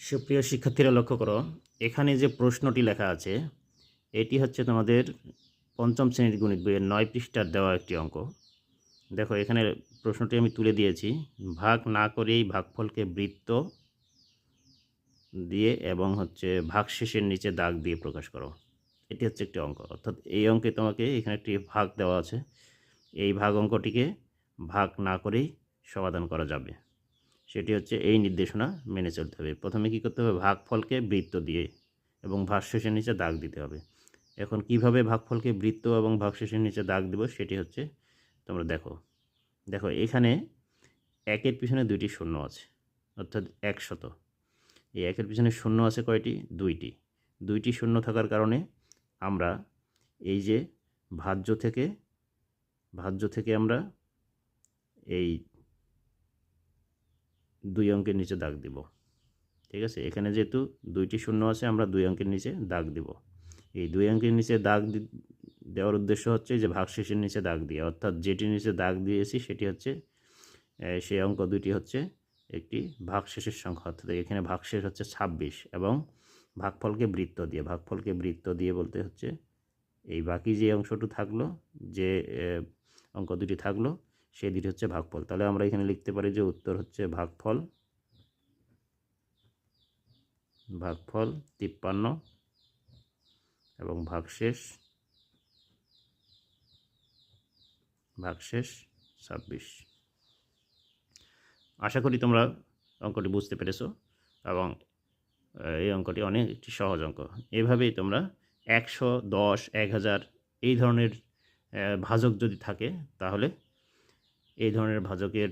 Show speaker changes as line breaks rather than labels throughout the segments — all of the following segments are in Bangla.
সুপ্রিয় শিক্ষার্থীরা লক্ষ্য করো, এখানে যে প্রশ্নটি লেখা আছে, এটি হচ্ছে তোমাদের পঞ্চম শ্রেণির গণিত বইয়ের নয় পৃষ্ঠার দেওয়া একটি অঙ্ক। দেখো, এখানে প্রশ্নটি আমি তুলে দিয়েছি, ভাগ না করেই ভাগফলকে বৃত্ত দিয়ে এবং হচ্ছে ভাগ শেষের নিচে দাগ দিয়ে প্রকাশ করো। এটি হচ্ছে একটি অঙ্ক। অর্থাৎ এই অঙ্কে তোমাকে এখানে একটি ভাগ দেওয়া আছে। এই ভাগ অঙ্কটিকে ভাগ না করেই সমাধান করা যাবে। সেটি হচ্ছে এই নির্দেশনা মেনে চলতে হবে। প্রথমে কী করতে হবে? ভাগফলকে বৃত্ত দিয়ে এবং ভাগশেষের নিচে দাগ দিতে হবে। এখন কীভাবে ভাগফলকে বৃত্ত এবং ভাগশেষের নিচে দাগ দেব সেটি হচ্ছে তোমরা দেখো। দেখো, এখানে একের পিছনে দুইটি শূন্য আছে, অর্থাৎ একশত। এই একের পিছনে শূন্য আছে কয়টি? দুইটি। দুইটি শূন্য থাকার কারণে আমরা এই যে ভাজ্য থেকে ভাজ্য থেকে আমরা এই দুই অঙ্কের নিচে দাগ দিব। ঠিক আছে? এখানে যেহেতু দুইটি শূন্য আছে, আমরা দুই অঙ্কের নিচে দাগ দিব। এই দুই অঙ্কের নিচে দাগ দেওয়ার উদ্দেশ্য হচ্ছে যে ভাগশেষের নিচে দাগ দিয়ে, অর্থাৎ যেটির নিচে দাগ দিয়েছি সেটি হচ্ছে সেই অঙ্ক দুইটি হচ্ছে একটি ভাগশেষের সংখ্যা। অর্থাৎ এখানে ভাগশেষ হচ্ছে ছাব্বিশ এবং ভাগফলকে বৃত্ত দিয়ে। ভাগফলকে বৃত্ত দিয়ে বলতে হচ্ছে, এই বাকি যে অংশটু থাকল, যে অঙ্ক দুটি থাকল সেই দুটি হচ্ছে ভাগফল। তাহলে আমরা এখানে লিখতে পারি যে উত্তর হচ্ছে ভাগফল। ভাগফল তিপ্পান্ন এবং ভাগশেষ ভাগশেষ ছাব্বিশ। আশা করি তোমরা অঙ্কটি বুঝতে পেরেছ এবং এই অঙ্কটি অনেক একটি সহজ অঙ্ক। এভাবেই তোমরা একশো, দশ, এক হাজার এই ধরনের ভাজক যদি থাকে তাহলে এই ধরনের ভাজকের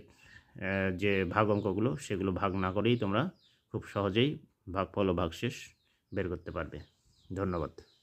যে ভাগ অঙ্কগুলো, সেগুলো ভাগ না করেই তোমরা খুব সহজেই ভাগফল ও ভাগশেষ বের করতে পারবে। ধন্যবাদ।